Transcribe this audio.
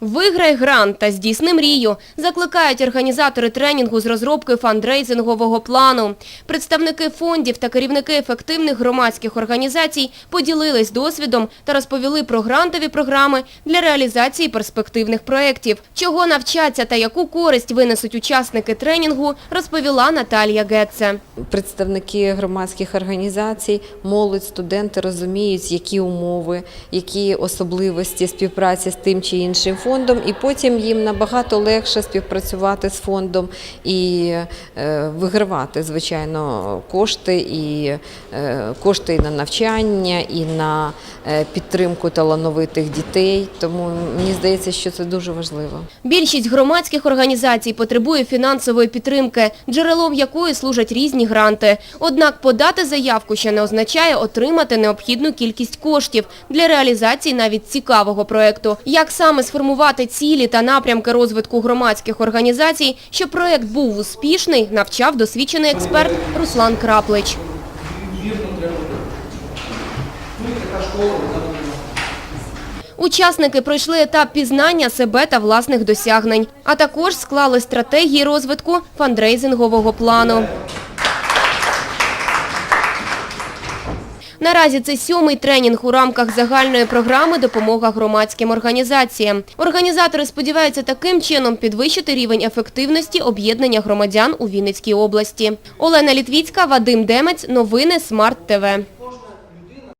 Виграй грант та здійсни мрію, закликають організатори тренінгу з розробки фандрейзингового плану. Представники фондів та керівники ефективних громадських організацій поділились досвідом та розповіли про грантові програми для реалізації перспективних проєктів. Чого навчаться та яку користь винесуть учасники тренінгу, розповіла Наталія Гетце. Представники громадських організацій, молодь, студенти розуміють, які умови, які особливості співпраці з тим чи іншим фондом, і потім їм набагато легше співпрацювати з фондом і е, вигравати, звичайно, кошти і е, кошти і на навчання, і на е, підтримку талановитих дітей. Тому мені здається, що це дуже важливо. Більшість громадських організацій потребує фінансової підтримки, джерелом якої служать різні гранти. Однак подати заявку ще не означає отримати необхідну кількість коштів для реалізації навіть цікавого проєкту. Як саме сформувати цілі та напрямки розвитку громадських організацій, щоб проєкт був успішний, навчав досвідчений експерт Руслан Краплич. Учасники пройшли етап пізнання себе та власних досягнень, а також склали стратегії розвитку фандрейзингового плану. Наразі це сьомий тренінг у рамках загальної програми «Допомога громадським організаціям». Організатори сподіваються таким чином підвищити рівень ефективності об'єднання громадян у Вінницькій області. Олена Літвіцька, Вадим Демець. Новини Смарт ТВ.